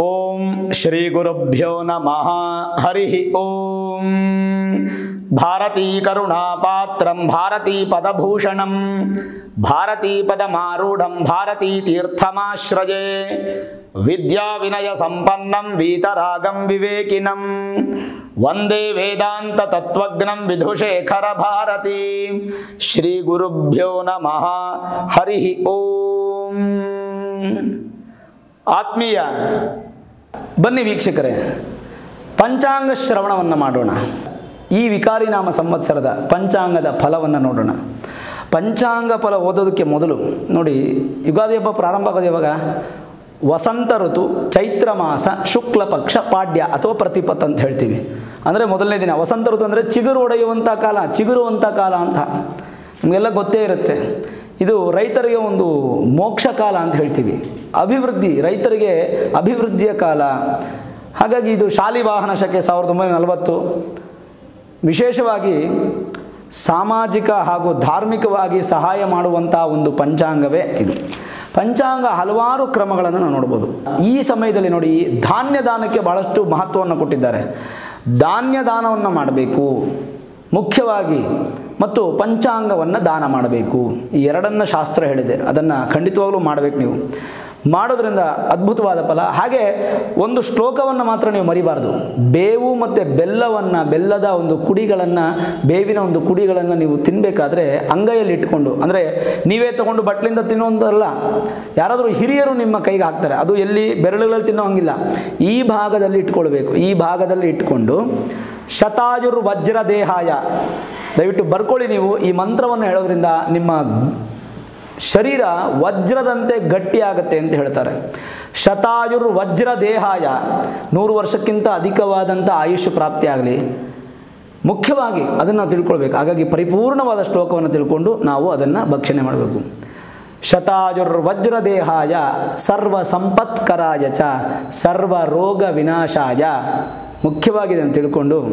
ओम श्री गुरुभ्यो नमः। हरि ओम। भारती करुणा पात्रम भारती पदभूषण भारती पदमारूढ़ भारती तीर्थमाश्रजे विद्या विनय संपन्नम वीतरागम विवेकिनम वंदे वेदांत तत्वज्ञम विधुशेखर भारती श्री गुरुभ्यो नमः। हरि ओम। आत्मीय ಬನ್ನಿ ವೀಕ್ಷಕರೇ, ಪಂಚಾಂಗ ಶ್ರವಣವನ್ನು ಮಾಡೋಣ. ಈ ವಿಕಾರಿ ನಾಮ ಸಂವತ್ಸರದ ಪಂಚಾಂಗದ ಫಲವನ್ನು ನೋಡೋಣ. ಪಂಚಾಂಗ ಫಲ ಓದೋದಕ್ಕೆ ಮೊದಲು ನೋಡಿ, ಯುಗಾದಿ ಹಬ್ಬ ಪ್ರಾರಂಭ ಆಗೋದು ಇವಾಗ ವಸಂತ ಋತು, ಚೈತ್ರ ಮಾಸ, ಶುಕ್ಲ ಪಕ್ಷ, ಪಾಡ್ಯ ಅಥವಾ ಪ್ರತಿಪತ್ ಅಂತ ಹೇಳ್ತೀವಿ. ಅಂದರೆ ಮೊದಲನೇ ದಿನ, ವಸಂತ ಋತು ಅಂದರೆ ಚಿಗುರು ಒಡೆಯುವಂಥ ಕಾಲ ಚಿಗುರುವಂಥ ಕಾಲ ಅಂತ. ನಿಮಗೆಲ್ಲ ಗೊತ್ತೇ ಇರುತ್ತೆ. ಇದು ರೈತರಿಗೆ ಒಂದು ಮೋಕ್ಷ ಕಾಲ ಅಂತ ಹೇಳ್ತೀವಿ. ಅಭಿವೃದ್ಧಿ, ರೈತರಿಗೆ ಅಭಿವೃದ್ಧಿಯ ಕಾಲ. ಹಾಗಾಗಿ ಇದು ಶಾಲಿವಾಹನ ಶಕೆ ಸಾವಿರದ ಒಂಬೈನೂರ ನಲವತ್ತು. ವಿಶೇಷವಾಗಿ ಸಾಮಾಜಿಕ ಹಾಗೂ ಧಾರ್ಮಿಕವಾಗಿ ಸಹಾಯ ಮಾಡುವಂಥ ಒಂದು ಪಂಚಾಂಗವೇ ಇದು. ಪಂಚಾಂಗ ಹಲವಾರು ಕ್ರಮಗಳನ್ನು ನಾವು ನೋಡ್ಬೋದು. ಈ ಸಮಯದಲ್ಲಿ ನೋಡಿ ಧಾನ್ಯ ದಾನಕ್ಕೆ ಬಹಳಷ್ಟು ಮಹತ್ವವನ್ನು ಕೊಟ್ಟಿದ್ದಾರೆ. ಧಾನ್ಯ ದಾನವನ್ನು ಮಾಡಬೇಕು. ಮುಖ್ಯವಾಗಿ ಮತ್ತು ಪಂಚಾಂಗವನ್ನು ದಾನ ಮಾಡಬೇಕು. ಈ ಎರಡನ್ನ ಶಾಸ್ತ್ರ ಹೇಳಿದೆ. ಅದನ್ನು ಖಂಡಿತವಾಗಲೂ ಮಾಡಬೇಕು ನೀವು. ಮಾಡೋದ್ರಿಂದ ಅದ್ಭುತವಾದ ಫಲ. ಹಾಗೆ ಒಂದು ಶ್ಲೋಕವನ್ನು ಮಾತ್ರ ನೀವು ಮರಿಬಾರ್ದು. ಬೇವು ಮತ್ತು ಬೆಲ್ಲವನ್ನು, ಬೆಲ್ಲದ ಒಂದು ಕುಡಿಗಳನ್ನು, ಬೇವಿನ ಒಂದು ಕುಡಿಗಳನ್ನು ನೀವು ತಿನ್ನಬೇಕಾದ್ರೆ ಅಂಗೈಯಲ್ಲಿ ಇಟ್ಕೊಂಡು, ಅಂದರೆ ನೀವೇ ತಗೊಂಡು ಬಟ್ಲಿಂದ ತಿನ್ನೋಂದಲ್ಲ, ಯಾರಾದರೂ ಹಿರಿಯರು ನಿಮ್ಮ ಕೈಗೆ ಹಾಕ್ತಾರೆ, ಅದು ಎಲ್ಲಿ ಬೆರಳುಗಳಲ್ಲಿ ತಿನ್ನೋ ಹಂಗಿಲ್ಲ ಈ ಭಾಗದಲ್ಲಿ ಇಟ್ಕೊಳ್ಬೇಕು. ಈ ಭಾಗದಲ್ಲಿ ಇಟ್ಕೊಂಡು ಶತಾಯುರ್ ವಜ್ರ ದೇಹಾಯ ದಯವಿಟ್ಟು ಬರ್ಕೊಳ್ಳಿ ನೀವು ಈ ಮಂತ್ರವನ್ನು ಹೇಳೋದ್ರಿಂದ ನಿಮ್ಮ ಶರೀರ ವಜ್ರದಂತೆ ಗಟ್ಟಿಯಾಗತ್ತೆ ಅಂತ ಹೇಳ್ತಾರೆ. ಶತಾಯುರ್ ವಜ್ರ ದೇಹಾಯ ನೂರು ವರ್ಷಕ್ಕಿಂತ ಅಧಿಕವಾದಂಥ ಆಯುಷ್ ಪ್ರಾಪ್ತಿಯಾಗಲಿ ಮುಖ್ಯವಾಗಿ ಅದನ್ನು ತಿಳ್ಕೊಳ್ಬೇಕು. ಹಾಗಾಗಿ ಪರಿಪೂರ್ಣವಾದ ಶ್ಲೋಕವನ್ನು ತಿಳ್ಕೊಂಡು ನಾವು ಅದನ್ನು ಭಕ್ಷಣೆ ಮಾಡಬೇಕು. ಶತಾಯುರ್ ವಜ್ರ ದೇಹಾಯ ಸರ್ವ ಸಂಪತ್ಕರಾಯ ಚ ಸರ್ವ ರೋಗ ವಿನಾಶಾಯ. ಮುಖ್ಯವಾಗಿ ಅಂತ ತಿಳ್ಕೊಂಡು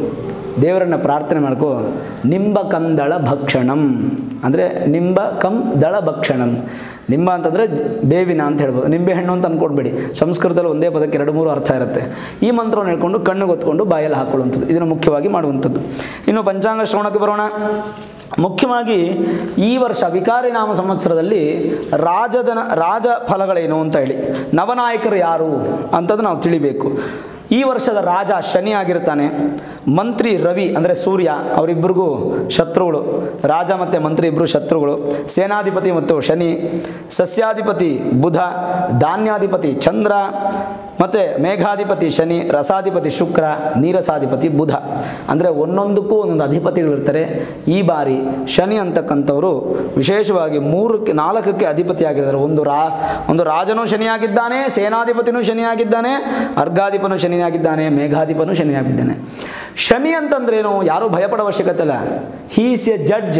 ದೇವರನ್ನು ಪ್ರಾರ್ಥನೆ ಮಾಡ್ಕೋ. ನಿಂಬ ಕಂದಳ ಭಕ್ಷಣಂ. ಅಂದರೆ ನಿಂಬ ಕಂ ದಳ ಭಕ್ಷಣಂ. ನಿಂಬ ಅಂತಂದರೆ ಬೇವಿನ ಅಂತ ಹೇಳ್ಬೋದು. ನಿಂಬೆ ಹಣ್ಣು ಅಂತ ಅಂದ್ಕೊಡ್ಬೇಡಿ ಸಂಸ್ಕೃತದಲ್ಲಿ ಒಂದೇ ಪದಕ್ಕೆ ಎರಡು ಮೂರು ಅರ್ಥ ಇರುತ್ತೆ. ಈ ಮಂತ್ರವನ್ನು ಹೇಳ್ಕೊಂಡು ಕಣ್ಣು ಗೊತ್ಕೊಂಡು ಬಾಯಲ್ಲಿ ಹಾಕೊಳ್ಳುವಂಥದ್ದು. ಇದನ್ನು ಮುಖ್ಯವಾಗಿ ಮಾಡುವಂಥದ್ದು. ಇನ್ನು ಪಂಚಾಂಗ ಶ್ರವಣಕ್ಕೆ ಬರೋಣ. ಮುಖ್ಯವಾಗಿ ಈ ವರ್ಷ ವಿಕಾರಿ ನಾಮ ಸಂವತ್ಸರದಲ್ಲಿ ರಾಜದನ ರಾಜ ಫಲಗಳೇನು ಅಂತ ಹೇಳಿ. ನವನಾಯಕರು ಯಾರು ಅಂತದ್ದು ನಾವು ತಿಳಿಬೇಕು. ಈ ವರ್ಷದ ರಾಜ ಶನಿ ಆಗಿರ್ತಾನೆ. ಮಂತ್ರಿ ರವಿ ಅಂದರೆ ಸೂರ್ಯ ಅವರಿಬ್ಬರಿಗೂ ಶತ್ರುಗಳು. ರಾಜ ಮತ್ತು ಮಂತ್ರಿ ಇಬ್ಬರು ಶತ್ರುಗಳು. ಸೇನಾಧಿಪತಿ ಮತ್ತು ಶನಿ, ಸಸ್ಯಾಧಿಪತಿ ಬುಧ, ಧಾನ್ಯಾಧಿಪತಿ ಚಂದ್ರ, ಮತ್ತು ಮೇಘಾಧಿಪತಿ ಶನಿ, ರಸಾಧಿಪತಿ ಶುಕ್ರ, ನೀರಸಾಧಿಪತಿ ಬುಧ. ಅಂದರೆ ಒಂದೊಂದಕ್ಕೂ ಒಂದೊಂದು ಅಧಿಪತಿಗಳಿರ್ತಾರೆ ಈ ಬಾರಿ ಶನಿ ಅಂತಕ್ಕಂಥವರು ವಿಶೇಷವಾಗಿ ಮೂರಕ್ಕೆ, ನಾಲ್ಕಕ್ಕೆ ಅಧಿಪತಿಯಾಗಿದ್ದಾರೆ. ಒಂದು ರಾ, ಒಂದು ರಾಜನೂ ಶನಿಯಾಗಿದ್ದಾನೆ, ಸೇನಾಧಿಪತಿನೂ ಶನಿಯಾಗಿದ್ದಾನೆ, ಅರ್ಘಾಧಿಪನು ಶನಿಯಾಗಿದ್ದಾನೆ, ಮೇಘಾಧಿಪನು ಶನಿಯಾಗಿದ್ದಾನೆ. ಶನಿ ಅಂತಂದ್ರೇನು? ಯಾರೂ ಭಯಪಡೋ ಅವಶ್ಯಕತೆ ಇಲ್ಲ. ಹೀಸ್ ಎ ಜಡ್ಜ್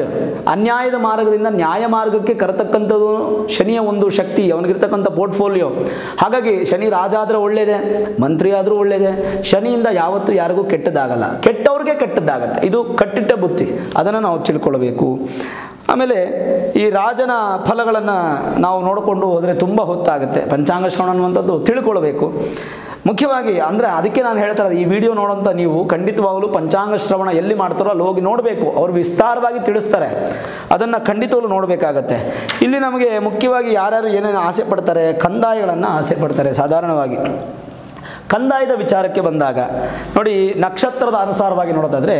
ಅನ್ಯಾಯದ ಮಾರ್ಗದಿಂದ ನ್ಯಾಯ ಮಾರ್ಗಕ್ಕೆ ಕರತಕ್ಕಂಥದ್ದು ಶನಿಯ ಒಂದು ಶಕ್ತಿ, ಅವನಿಗಿರ್ತಕ್ಕಂಥ ಪೋರ್ಟ್ಫೋಲಿಯೋ ಹಾಗಾಗಿ ಶನಿ ರಾಜ ಆದರೆ ಒಳ್ಳೆಯದೇ ಮಂತ್ರಿ ಆದರೂ ಒಳ್ಳೆಯದೆ ಶನಿಯಿಂದ ಯಾವತ್ತೂ ಯಾರಿಗೂ ಕೆಟ್ಟದಾಗಲ್ಲ ಕೆಟ್ಟವ್ರಿಗೆ ಕೆಟ್ಟದ್ದಾಗತ್ತೆ. ಇದು ಕಟ್ಟಿಟ್ಟ ಬುತ್ತಿ ಅದನ್ನು ನಾವು ತಿಳ್ಕೊಳ್ಬೇಕು. ಆಮೇಲೆ ಈ ರಾಜನ ಫಲಗಳನ್ನು ನಾವು ನೋಡಿಕೊಂಡು ಹೋದರೆ ತುಂಬ ಹೊತ್ತಾಗುತ್ತೆ. ಪಂಚಾಂಗ ಶ್ರವಣ ಅನ್ನುವಂಥದ್ದು ತಿಳ್ಕೊಳ್ಬೇಕು. ಮುಖ್ಯವಾಗಿ ಅಂದರೆ ಅದಕ್ಕೆ ನಾನು ಹೇಳ್ತಾ ಇರೋದು, ಈ ವಿಡಿಯೋ ನೋಡೋಂಥ ನೀವು ಖಂಡಿತವಾಗಲೂ ಪಂಚಾಂಗ ಶ್ರವಣ ಎಲ್ಲಿ ಮಾಡ್ತಾರೋ ಅಲ್ಲಿ ಹೋಗಿ ನೋಡಬೇಕು. ಅವರು ವಿಸ್ತಾರವಾಗಿ ತಿಳಿಸ್ತಾರೆ. ಅದನ್ನು ಖಂಡಿತವಾಗ್ಲೂ ನೋಡಬೇಕಾಗತ್ತೆ. ಇಲ್ಲಿ ನಮಗೆ ಮುಖ್ಯವಾಗಿ ಯಾರ್ಯಾರು ಏನೇನು ಆಸೆ ಪಡ್ತಾರೆ, ಕಂದಾಯಗಳನ್ನು ಆಸೆ ಪಡ್ತಾರೆ ಸಾಧಾರಣವಾಗಿ. ಕಂದಾಯದ ವಿಚಾರಕ್ಕೆ ಬಂದಾಗ, ನೋಡಿ ನಕ್ಷತ್ರದ ಅನುಸಾರವಾಗಿ ನೋಡೋದಾದರೆ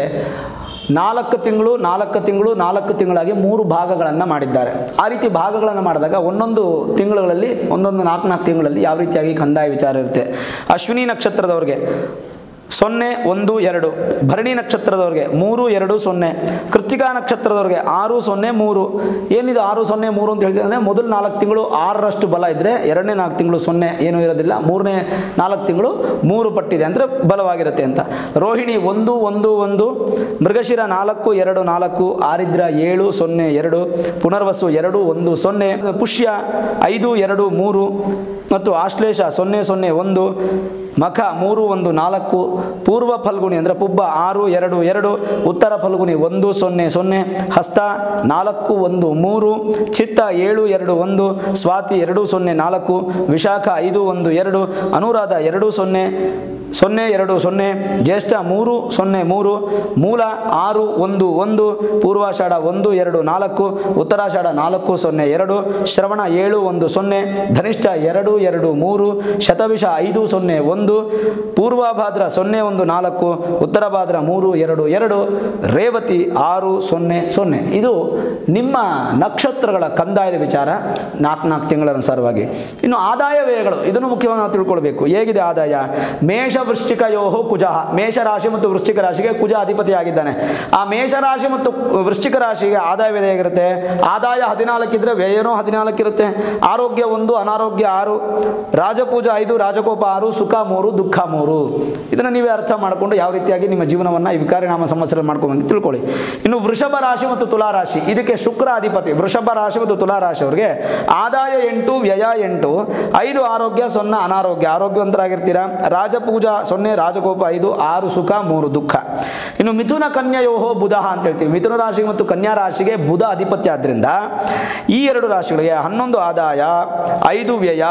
ನಾಲ್ಕು ತಿಂಗಳು ನಾಲ್ಕು ತಿಂಗಳು, ನಾಲ್ಕು ತಿಂಗಳಾಗಿ ಮೂರು ಭಾಗಗಳನ್ನು ಮಾಡಿದ್ದಾರೆ. ಆ ರೀತಿ ಭಾಗಗಳನ್ನು ಮಾಡಿದಾಗ ಒಂದೊಂದು ತಿಂಗಳುಗಳಲ್ಲಿ, ಒಂದೊಂದು ನಾಲ್ಕು ನಾಲ್ಕು ತಿಂಗಳಲ್ಲಿ ಯಾವ ರೀತಿಯಾಗಿ ಕಂದಾಯ ವಿಚಾರ ಇರುತ್ತೆ. ಅಶ್ವಿನಿ ನಕ್ಷತ್ರದವ್ರಿಗೆ ಸೊನ್ನೆ, ಒಂದು, ಎರಡು. ಭರಣಿ ನಕ್ಷತ್ರದವ್ರಿಗೆ ಮೂರು, ಎರಡು, ಸೊನ್ನೆ. ಕೃತಿಕಾ ನಕ್ಷತ್ರದವ್ರಿಗೆ ಆರು, ಸೊನ್ನೆ, ಮೂರು. ಏನಿದು ಆರು, ಸೊನ್ನೆ, ಮೂರು ಅಂತ ಹೇಳಿದ್ರೆ ಅಂದರೆ ಮೊದಲು ನಾಲ್ಕು ತಿಂಗಳು ಆರರಷ್ಟು ಬಲ ಇದ್ದರೆ ಎರಡನೇ ನಾಲ್ಕು ತಿಂಗಳು ಸೊನ್ನೆ ಏನೂ ಇರೋದಿಲ್ಲ. ಮೂರನೇ ನಾಲ್ಕು ತಿಂಗಳು ಮೂರು ಪಟ್ಟಿದೆ ಅಂದರೆ ಬಲವಾಗಿರುತ್ತೆ ಅಂತ. ರೋಹಿಣಿ ಒಂದು ಒಂದು ಒಂದು. ಮೃಗಶಿರ ನಾಲ್ಕು, ಎರಡು, ನಾಲ್ಕು. ಆರಿದ್ರ ಏಳು, ಸೊನ್ನೆ, ಎರಡು. ಪುನರ್ವಸು ಎರಡು, ಒಂದು, ಸೊನ್ನೆ. ಪುಷ್ಯ ಐದು, ಎರಡು, ಮೂರು. ಮತ್ತು ಆಶ್ಲೇಷ ಸೊನ್ನೆ ಸೊನ್ನೆ, ಒಂದು. ಮಖ ಮೂರು ಒಂದು ನಾಲ್ಕು, ಪೂರ್ವ ಫಲ್ಗುಣಿ ಅಂದರೆ ಪುಬ್ಬ ಆರು, ಎರಡು ಎರಡು, ಉತ್ತರ ಫಲ್ಗುಣಿ ಒಂದು, ಸೊನ್ನೆ ಸೊನ್ನೆ, ಹಸ್ತ ನಾಲ್ಕು, ಒಂದು, ಮೂರು, ಚಿತ್ತ ಏಳು, ಎರಡು, ಒಂದು, ಸ್ವಾತಿ ಎರಡು, ಸೊನ್ನೆ, ನಾಲ್ಕು, ವಿಶಾಖ ಐದು, ಒಂದು, ಎರಡು, ಅನುರಾಧ ಎರಡು, ಸೊನ್ನೆ ಸೊನ್ನೆ, ಎರಡು, ಸೊನ್ನೆ, ಜ್ಯೇಷ್ಠ ಮೂರು, ಸೊನ್ನೆ, ಮೂರು, ಮೂಲ ಆರು, ಒಂದು ಒಂದು, ಪೂರ್ವಾಷಾಢ ಒಂದು, ಎರಡು, ನಾಲ್ಕು, ಉತ್ತರಾಷಾಢ ನಾಲ್ಕು, ಸೊನ್ನೆ, ಎರಡು, ಶ್ರವಣ ಏಳು, ಒಂದು, ಸೊನ್ನೆ, ಧನಿಷ್ಠ ಎರಡು ಎರಡು, ಮೂರು, ಶತವಿಷ ಐದು, ಸೊನ್ನೆ, ಒಂದು ಪೂರ್ವಭಾದ್ರ ಸೊನ್ನೆ ಒಂದು ನಾಲ್ಕು ಉತ್ತರ ಭಾದ್ರ ಮೂರು ಎರಡು ಎರಡು, ರೇವತಿ ಆರು ಸೊನ್ನೆ ಸೊನ್ನೆ. ಇದು ನಿಮ್ಮ ನಕ್ಷತ್ರಗಳ ಕಂದಾಯದ ವಿಚಾರ ನಾಲ್ಕು ನಾಲ್ಕು ತಿಂಗಳ ಅನುಸಾರವಾಗಿ. ಇನ್ನು ಆದಾಯ ವ್ಯಯಗಳು, ಇದನ್ನು ಮುಖ್ಯವಾಗಿ ನಾವು ತಿಳ್ಕೊಳ್ಬೇಕು. ಹೇಗಿದೆ ಆದಾಯ? ಮೇಷ ವೃಶ್ಚಿಕ ಯೋಹೋ ಕುಜ. ಮೇಷರಾಶಿ ಮತ್ತು ವೃಶ್ಚಿಕ ರಾಶಿಗೆ ಕುಜ ಅಧಿಪತಿಯಾಗಿದ್ದಾನೆ. ಆ ಮೇಷರಾಶಿ ಮತ್ತು ವೃಶ್ಚಿಕ ರಾಶಿಗೆ ಆದಾಯ ವ್ಯಯ ಇರುತ್ತೆ ಆದಾಯ ಹದಿನಾಲ್ಕಿದ್ರೆ ವ್ಯಯನೂ ಹದಿನಾಲ್ಕಿರುತ್ತೆ. ಆರೋಗ್ಯ ಒಂದು, ಅನಾರೋಗ್ಯ ಆರು, ರಾಜಪೂಜಾ ಐದು, ರಾಜಕೋಪ ಆರು, ಸುಖ ದುಃಖ ಮೂರು. ಇದನ್ನು ನೀವೇ ಅರ್ಥ ಮಾಡಿಕೊಂಡು ಯಾವ ರೀತಿಯಾಗಿ ನಿಮ್ಮ ಜೀವನವನ್ನು ಈ ವಿಕಾರಿ ನಾಮ ಸಮಸ್ಯೆ ಮಾಡ್ಕೊಂಡು ತಿಳ್ಕೊಳ್ಳಿ. ಇನ್ನು ವೃಷಭ ರಾಶಿ ಮತ್ತು ತುಲಾ ರಾಶಿ, ಇದಕ್ಕೆ ಶುಕ್ರ ಅಧಿಪತಿ, ವೃಷಭ ರಾಶಿ ಮತ್ತು ತುಲಾ ರಾಶಿ ಅವರಿಗೆ ಆದಾಯ ಎಂಟು, ವ್ಯಯ ಎಂಟು, ಐದು ಆರೋಗ್ಯ, ಸೊನ್ನೆ ಅನಾರೋಗ್ಯ. ಆರೋಗ್ಯವಂತರಾಗಿರ್ತೀರಾ? ರಾಜಪೂಜಾ ಸೊನ್ನೆ ರಾಜಗೋಪ ಐದು, ಆರು ಸುಖ, ಮೂರು ದುಃಖ. ಇನ್ನು ಮಿಥುನ ಕನ್ಯಯೋಹೋ ಬುಧ ಅಂತ ಹೇಳ್ತೀವಿ. ಮಿಥುನ ರಾಶಿ ಮತ್ತು ಕನ್ಯಾ ರಾಶಿಗೆ ಬುಧ ಅಧಿಪತ್ಯ ಆದ್ದರಿಂದ ಈ ಎರಡು ರಾಶಿಗಳಿಗೆ ಹನ್ನೊಂದು ಆದಾಯ, ಐದು ವ್ಯಯ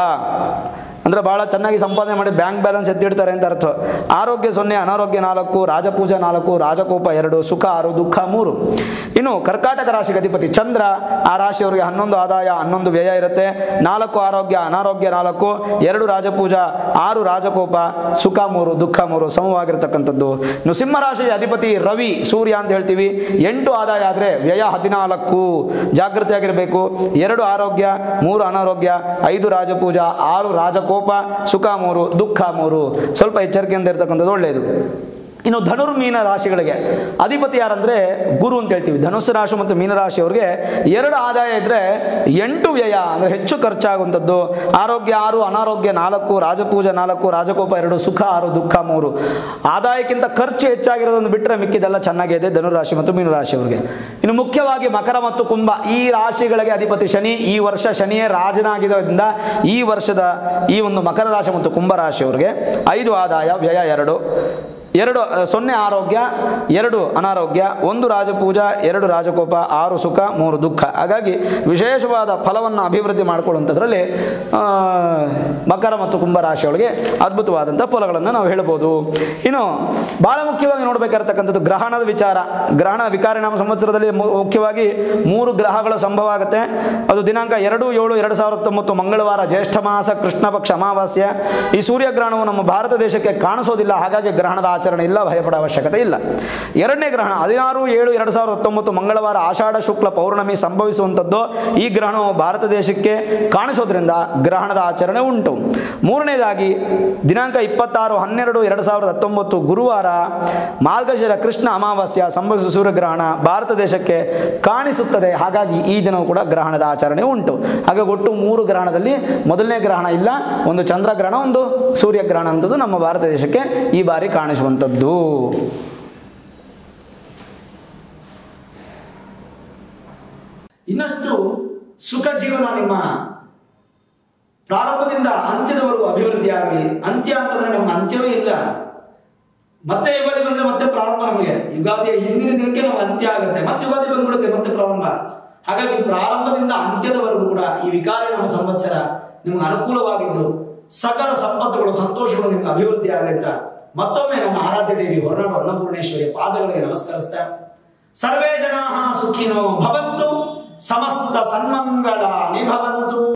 ಅಂದರೆ ಭಾಳ ಚೆನ್ನಾಗಿ ಸಂಪಾದನೆ ಮಾಡಿ ಬ್ಯಾಂಕ್ ಬ್ಯಾಲೆನ್ಸ್ ಎತ್ತಿಡ್ತಾರೆ ಅಂತ ಅರ್ಥ. ಆರೋಗ್ಯ ಸೊನ್ನೆ, ಅನಾರೋಗ್ಯ ನಾಲ್ಕು, ರಾಜಪೂಜಾ ನಾಲ್ಕು, ರಾಜಕೋಪ ಎರಡು, ಸುಖ ಆರು, ದುಃಖ ಮೂರು. ಇನ್ನು ಕರ್ಕಾಟಕ ರಾಶಿಗೆ ಅಧಿಪತಿ ಚಂದ್ರ, ಆ ರಾಶಿಯವರಿಗೆ ಹನ್ನೊಂದು ಆದಾಯ, ಹನ್ನೊಂದು ವ್ಯಯ ಇರುತ್ತೆ. ನಾಲ್ಕು ಆರೋಗ್ಯ, ಅನಾರೋಗ್ಯ ನಾಲ್ಕು, ಎರಡು ರಾಜಪೂಜಾ, ಆರು ರಾಜಕೋಪ, ಸುಖ ಮೂರು, ದುಃಖ ಮೂರು ಸಮವಾಗಿರ್ತಕ್ಕಂಥದ್ದು. ಇನ್ನು ಸಿಂಹ ರಾಶಿಯ ಅಧಿಪತಿ ರವಿ, ಸೂರ್ಯ ಅಂತ ಹೇಳ್ತೀವಿ. ಎಂಟು ಆದಾಯ ಆದರೆ ವ್ಯಯ ಹದಿನಾಲ್ಕು. ಜಾಗೃತಿಯಾಗಿರಬೇಕು ಎರಡು ಆರೋಗ್ಯ, ಮೂರು ಅನಾರೋಗ್ಯ, ಐದು ರಾಜಪೂಜಾ, ಆರು ರಾಜಕೋಪ ಸುಖ ಮೂರು ದುಃಖ ಮೂರು. ಸ್ವಲ್ಪ ಎಚ್ಚರಿಕೆಯಿಂದ ಇರತಕ್ಕಂಥದ್ದು ಒಳ್ಳೆಯದು. ಇನ್ನು ಧನುರ್ಮೀನ ರಾಶಿಗಳಿಗೆ ಅಧಿಪತಿ ಯಾರಂದರೆ ಗುರು ಅಂತ ಹೇಳ್ತೀವಿ. ಧನುಸ್ಸು ರಾಶಿ ಮತ್ತು ಮೀನರಾಶಿಯವ್ರಿಗೆ ಎರಡು ಆದಾಯ ಇದ್ದರೆ ಎಂಟು ವ್ಯಯ, ಅಂದರೆ ಹೆಚ್ಚು ಖರ್ಚಾಗುವಂಥದ್ದು. ಆರೋಗ್ಯ ಆರು, ಅನಾರೋಗ್ಯ ನಾಲ್ಕು, ರಾಜಪೂಜೆ ನಾಲ್ಕು, ರಾಜಕೋಪ ಎರಡು, ಸುಖ ಆರು, ದುಃಖ ಮೂರು. ಆದಾಯಕ್ಕಿಂತ ಖರ್ಚು ಹೆಚ್ಚಾಗಿರೋದನ್ನು ಬಿಟ್ಟರೆ ಮಿಕ್ಕಿದೆಲ್ಲ ಚೆನ್ನಾಗಿದೆ ಧನುರಾಶಿ ಮತ್ತು ಮೀನರಾಶಿಯವರಿಗೆ ಇನ್ನು ಮುಖ್ಯವಾಗಿ ಮಕರ ಮತ್ತು ಕುಂಭ, ಈ ರಾಶಿಗಳಿಗೆ ಅಧಿಪತಿ ಶನಿ. ಈ ವರ್ಷ ಶನಿಯೇ ರಾಜನಾಗಿರೋದ್ರಿಂದ ಈ ವರ್ಷದ ಈ ಒಂದು ಮಕರ ರಾಶಿ ಮತ್ತು ಕುಂಭ ರಾಶಿಯವರಿಗೆ ಐದು ಆದಾಯ, ವ್ಯಯ ಎರಡು. ಎರಡು ಸೊನ್ನೆ ಆರೋಗ್ಯ, ಎರಡು ಅನಾರೋಗ್ಯ, ಒಂದು ರಾಜಪೂಜ, ಎರಡು ರಾಜಕೋಪ, ಆರು ಸುಖ, ಮೂರು ದುಃಖ. ಹಾಗಾಗಿ ವಿಶೇಷವಾದ ಫಲವನ್ನು ಅಭಿವೃದ್ಧಿ ಮಾಡಿಕೊಳ್ಳುವಂಥದ್ರಲ್ಲಿ ಮಕರ ಮತ್ತು ಕುಂಭ ರಾಶಿಯೊಳಗೆ ಅದ್ಭುತವಾದಂಥ ಫಲಗಳನ್ನು ನಾವು ಹೇಳ್ಬೋದು. ಇನ್ನು ಭಾಳ ಮುಖ್ಯವಾಗಿ ನೋಡಬೇಕಾಗಿರ್ತಕ್ಕಂಥದ್ದು ಗ್ರಹಣದ ವಿಚಾರ. ಗ್ರಹಣ ವಿಕಾರಿನಾಮ ಸಂವತ್ಸರದಲ್ಲಿ ಮುಖ್ಯವಾಗಿ ಮೂರು ಗ್ರಹಗಳು ಸಂಭವ ಆಗುತ್ತೆ ಅದು ದಿನಾಂಕ ಎರಡು, ಏಳು, ಎರಡು ಸಾವಿರದ ಹತ್ತೊಂಬತ್ತು, ಮಂಗಳವಾರ, ಜ್ಯೇಷ್ಠ ಮಾಸ ಕೃಷ್ಣ ಪಕ್ಷ ಅಮಾವಾಸ್ಯ. ಈ ಸೂರ್ಯಗ್ರಹಣವು ನಮ್ಮ ಭಾರತ ದೇಶಕ್ಕೆ ಕಾಣಿಸೋದಿಲ್ಲ. ಹಾಗಾಗಿ ಗ್ರಹಣದ ಆಚರಣೆ ಇಲ್ಲ, ಭಯಪಡ ಅವಶ್ಯಕತೆ ಇಲ್ಲ. ಎರಡನೇ ಗ್ರಹಣ, ಹದಿನಾರು, ಏಳು, ಎರಡು ಸಾವಿರದ ಹತ್ತೊಂಬತ್ತು ಮಂಗಳವಾರ ಆಷಾಢ ಶುಕ್ಲ ಪೌರ್ಣಮಿ ಸಂಭವಿಸುವಂಥದ್ದು. ಈ ಗ್ರಹಣವು ಭಾರತ ದೇಶಕ್ಕೆ ಕಾಣಿಸೋದ್ರಿಂದ ಗ್ರಹಣದ ಆಚರಣೆ ಉಂಟು. ಮೂರನೇದಾಗಿ, ದಿನಾಂಕ ಇಪ್ಪತ್ತಾರು, ಹನ್ನೆರಡು, ಎರಡು ಸಾವಿರದ ಹತ್ತೊಂಬತ್ತು ಗುರುವಾರ ಮಾರ್ಗಶಿರ ಕೃಷ್ಣ ಅಮಾವಾಸ್ಯ ಸಂಭವಿಸುವ ಸೂರ್ಯಗ್ರಹಣ ಭಾರತ ದೇಶಕ್ಕೆ ಕಾಣಿಸುತ್ತದೆ. ಹಾಗಾಗಿ ಈ ದಿನವೂ ಕೂಡ ಗ್ರಹಣದ ಆಚರಣೆ ಉಂಟು. ಹಾಗೆ ಒಟ್ಟು ಮೂರು ಗ್ರಹಣದಲ್ಲಿ ಮೊದಲನೇ ಗ್ರಹಣ ಇಲ್ಲ, ಒಂದು ಚಂದ್ರಗ್ರಹಣ, ಒಂದು ಸೂರ್ಯಗ್ರಹಣ ಅಂತದ್ದು ನಮ್ಮ ಭಾರತ ದೇಶಕ್ಕೆ ಈ ಬಾರಿ ಕಾಣಿಸುವಂಥದ್ದು ಇನ್ನಷ್ಟು ಸುಖ ಜೀವನ ನಿಮ್ಮ ಪ್ರಾರಂಭದಿಂದ ಅಂತ್ಯದವರೆಗೂ ಅಭಿವೃದ್ಧಿ ಆಗಲಿ. ಅಂತ್ಯ ಅಂತಂದ್ರೆ ನಮ್ಮ ಅಂತ್ಯವೇ ಇಲ್ಲ. ಮತ್ತೆ ಯುಗಾದಿ ಬಂದ್ರೆ ಮತ್ತೆ ಪ್ರಾರಂಭ ನಮಗೆ. ಯುಗಾದಿಯ ಹಿಂದಿನ ದಿನಕ್ಕೆ ನಮ್ಮ ಅಂತ್ಯ ಆಗುತ್ತೆ. ಮತ್ತೆ ಯುಗಾದಿ ಬಂದ್ಬಿಡುತ್ತೆ, ಮತ್ತೆ ಪ್ರಾರಂಭ. ಹಾಗಾಗಿ ಪ್ರಾರಂಭದಿಂದ ಅಂತ್ಯದವರೆಗೂ ಕೂಡ ಈ ವಿಕಾರಿ ನಮ್ಮ ಸಂವತ್ಸರ ನಿಮ್ಗೆ ಅನುಕೂಲವಾಗಿದ್ದು ಸಕಲ ಸಂಪತ್ತುಗಳು, ಸಂತೋಷಗಳು ನಿಮ್ಗೆ ಅಭಿವೃದ್ಧಿ ಆಗಲಿ ಅಂತ ಮತ್ತೊಮ್ಮೆ ನನ್ನ ಆರಾಧ್ಯ ದೇವಿ ಹೊರನಾಡು ಅನ್ನಪೂರ್ಣೇಶ್ವರಿಯ ಪಾದಗಳಿಗೆ ನಮಸ್ಕರಿಸ್ತಾ, ಸರ್ವೇ ಜನಾ ಸುಖಿನೋ ಭವಂತು, ಸಮಸ್ತ ಸನ್ಮಂಗಳ ನಿಭವಂತು.